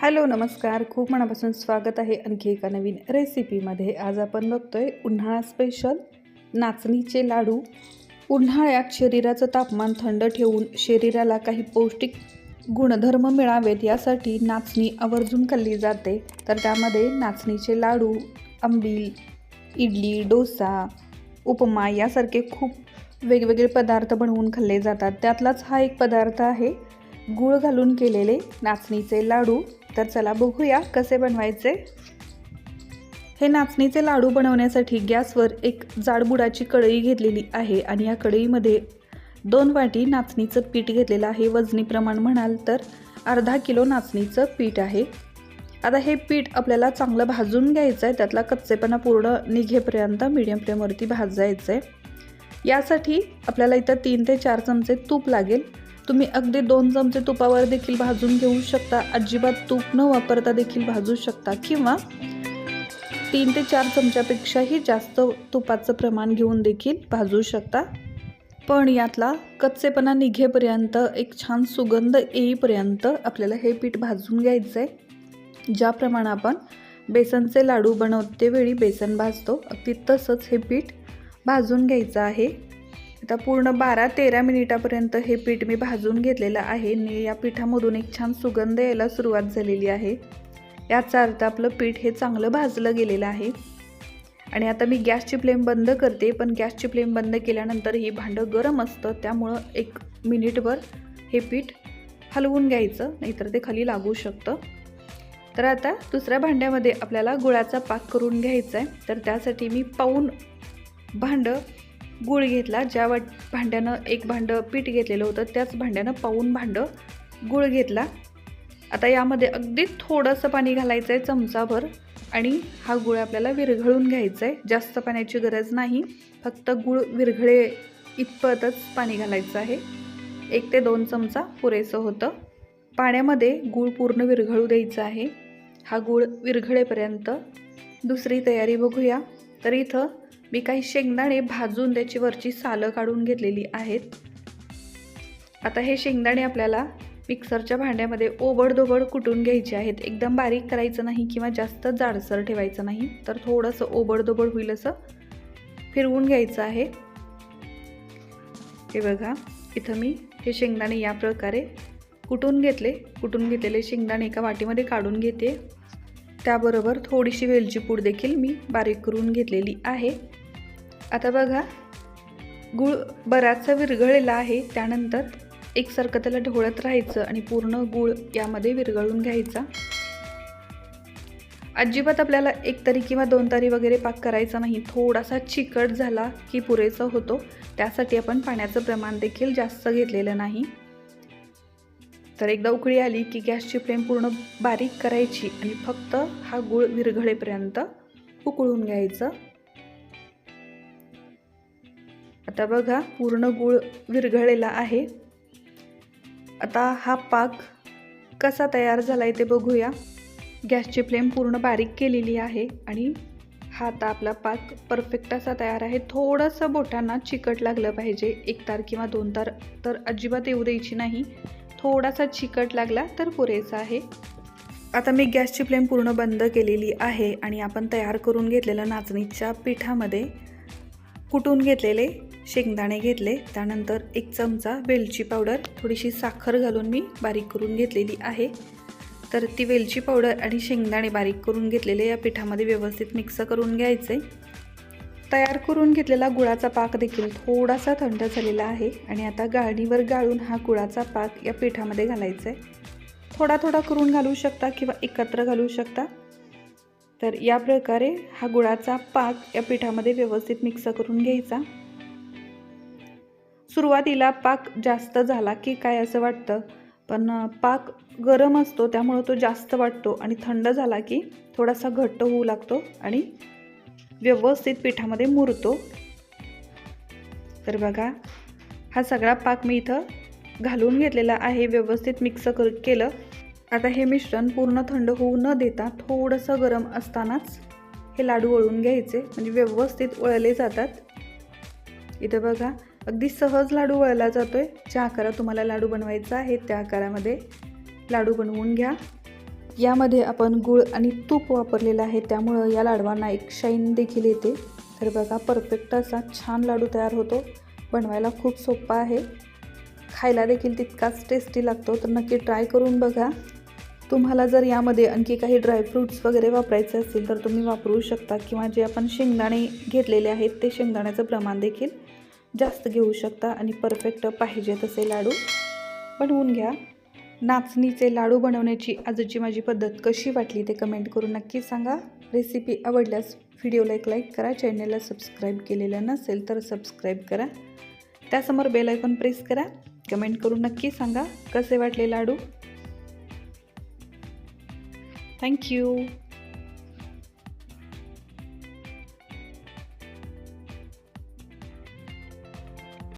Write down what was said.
Hello नमस्कार. खूप मनापासून स्वागत आहे आणखी एका नवीन रेसिपीमध्ये. आज आपण बघतोय उन्हाळा स्पेशल नाचणीचे लाडू. उन्हाळ्यात शरीराचं तापमान थंड ठेवून शरीराला काही पौष्टिक गुणधर्म मिळावेत यासाठी नाचणी आवर्जून खाल्ली जाते. तर त्यामध्ये नाचणीचे लाडू आंबील इडली डोसा उपमा यासारखे खूप वेगवेगळे पदार्थ बनवून खाल्ले जातात. त्यातलाच हा एक पदार्थ आहे गूळ घालून केलेले नाचणीचे लाडू. तर चला बघूया कसे बनवायचे. हे नाचणीचे लाडू बनवण्यासाठी गॅसवर एक जाडबुडाची कढई घेतलेली आहे आणि या कढईमध्ये दोन वाटी नाचणीचं पीठ घेतलेलं आहे. वजनी प्रमाण म्हणाल तर अर्धा किलो नाचणीचं पीठ आहे. आता हे पीठ आपल्याला चांगलं भाजून घ्यायचं आहे. त्यातला कच्चेपणा पूर्ण निघेपर्यंत मीडियम फ्लेमवरती भाजायचं आहे यासाठी आपल्याला इथं तीन ते चार चमचे तूप लागेल. तुम्ही अगदी दोन चमचे तुपावर देखील भाजून घेऊ शकता. अजिबात तूप न वापरता देखील भाजू शकता. किंवा तीन ते चार चमच्यापेक्षाही जास्त तुपाचं प्रमाण घेऊन देखील भाजू शकता. पण यातला कच्चेपणा निघेपर्यंत एक छान सुगंध येईपर्यंत आपल्याला हे पीठ भाजून घ्यायचं आहे ज्याप्रमाणे आपण बेसनचे लाडू बनवते वेळी बेसन भाजतो अगदी तसंच हे पीठ भाजून घ्यायचं आहे. आता पूर्ण बारा तेरा मिनिटापर्यंत हे पीठ मी भाजून घेतलेलं आहे. आणि या पिठामधून एक छान सुगंध यायला सुरुवात झालेली आहे. याचा अर्थ आपलं पीठ हे चांगलं भाजलं गेलेलं आहे. आणि आता मी गॅसची फ्लेम बंद करते पण गॅसची फ्लेम बंद केल्यानंतर ही भांडं गरम असतं त्यामुळं एक मिनिटभर हे पीठ हलवून घ्यायचं नाहीतर ते खाली लागू शकतं. तर आता दुसऱ्या भांड्यामध्ये आपल्याला गुळाचा पाक करून घ्यायचा आहे तर त्यासाठी मी पाऊन भांडं गूळ घेतला ज्या वाट भांड्यानं एक भांडं पीठ घेतलेलं होतं त्याच भांड्यानं पाऊन भांडं गूळ घेतला. आता यामध्ये अगदी थोडंसं पाणी घालायचं आहे चमचाभर आणि हा गुळ आपल्याला विरघळून घ्यायचा आहे जास्त पाण्याची गरज नाही फक्त गूळ विरघळे इतपतच पाणी घालायचं आहे. एक ते दोन चमचा पुरेसं होतं. पाण्यामध्ये गूळ पूर्ण विरघळू द्यायचा आहे. हा गूळ विरघळेपर्यंत दुसरी तयारी बघूया. तर इथं मी काही शेंगदाणे भाजून त्याची वरची सालं काढून घेतलेली आहेत. आता हे शेंगदाणे आपल्याला मिक्सरच्या भांड्यामध्ये ओबडधोबड कुटून घ्यायचे आहेत. एकदम बारीक करायचं नाही किंवा जास्त जाडसर ठेवायचं नाही. तर थोडंसं ओबडधोबड होईल असं फिरवून घ्यायचं आहे. हे बघा इथं मी हे शेंगदाणे या प्रकारे कुटून घेतले. कुटून घेतलेले शेंगदाणे एका वाटीमध्ये काढून घेते. त्याबरोबर थोडीशी वेलची पूड देखील मी बारीक करून घेतलेली आहे. आता बघा गूळ बराचसा विरघळलेला आहे. त्यानंतर एकसारखं त्याला ढवळत राहायचं आणि पूर्ण गूळ यामध्ये विरघळून घ्यायचा. अजिबात आपल्याला एक तरी किंवा दोन तारी वगैरे पाक करायचा नाही. थोडासा चिकट झाला की पुरेसा होतो. त्यासाठी आपण पाण्याचं प्रमाण देखील जास्त घेतलेलं नाही. तर एकदा उकळी आली की गॅसची फ्लेम पूर्ण बारीक करायची आणि फक्त हा गूळ विरघळेपर्यंत उकळून घ्यायचं. आता बघा पूर्ण गूळ विरघळलेला आहे. आता हा पाक कसा तयार झाला आहे ते बघूया. गॅसची फ्लेम पूर्ण बारीक केलेली आहे आणि हा आता आपला पाक परफेक्ट असा तयार आहे. थोडंसं बोटांना चिकट लागलं पाहिजे. एक तार किंवा दोन तार तर अजिबात येऊ द्यायची नाही. थोडासा चिकट लागला तर पुरेसा आहे. आता मी गॅसची फ्लेम पूर्ण बंद केलेली आहे आणि आपण तयार करून घेतलेलं नाचणीच्या पिठामध्ये कुटून घेतलेले शेंगदाणे घेतले. त्यानंतर एक चमचा वेलची पावडर थोडीशी साखर घालून मी बारीक करून घेतलेली आहे. तर ती वेलची पावडर आणि शेंगदाणे बारीक करून घेतलेले या पिठामध्ये व्यवस्थित मिक्स करून घ्यायचे. तयार करून घेतलेला गुळाचा पाक देखील थोडासा थंड झालेला आहे आणि आता गाळणीवर गाळून हा गुळाचा पाक या पिठामध्ये घालायचा आहे थोडा थोडा करून घालू शकता किंवा एकत्र घालू शकता. तर या प्रकारे हा गुळाचा पाक या पिठामध्ये व्यवस्थित मिक्स करून घ्यायचा. सुरुवातीला पाक जास्त झाला की काय असं वाटतं? पण पाक गरम असतो त्यामुळं तो जास्त वाटतो आणि थंड झाला की थोडासा घट्ट होऊ लागतो आणि व्यवस्थित पिठामध्ये मुरतो. तर बघा हा सगळा पाक मी इथं घालून घेतलेला आहे. व्यवस्थित मिक्स कर केलं. आता हे मिश्रण पूर्ण थंड होऊ न देता थोडंसं गरम असतानाच हे लाडू वळून घ्यायचे. म्हणजे व्यवस्थित वळले जातात. इथं बघा अगदी सहज लाडू वळला जातो आहे ज्या आकारात तुम्हाला लाडू बनवायचा आहे त्या आकारामध्ये लाडू बनवून घ्या. यामध्ये आपण गूळ आणि तूप वापरलेलं आहे. त्यामुळं या लाडवांना एक शाईन देखील येते. तर बघा परफेक्ट असा छान लाडू तयार होतो. बनवायला खूप सोपा आहे. खायला देखील तितकाच टेस्टी लागतो. तर नक्की ट्राय करून बघा. तुम्हाला जर यामध्ये आणखी काही ड्रायफ्रूट्स वगैरे वापरायचे असतील तर तुम्ही वापरू शकता. किंवा जे आपण शेंगदाणे घेतलेले आहेत ते शेंगदाण्याचं प्रमाण देखील जास्त घेऊ शकता. आणि परफेक्ट पाहिजे तसे लाडू. बनवून घ्या. नाचणीचे लाडू बनवण्याची आजची माझी पद्धत कशी वाटली ते कमेंट करून नक्की सांगा. रेसिपी आवडल्यास व्हिडिओला एक लाईक करा चॅनलला सबस्क्राईब केलेलं नसेल तर सबस्क्राईब करा. त्यासमोर बेल आयकॉन प्रेस करा कमेंट करून नक्की सांगा कसे वाटले लाडू. थँक्यू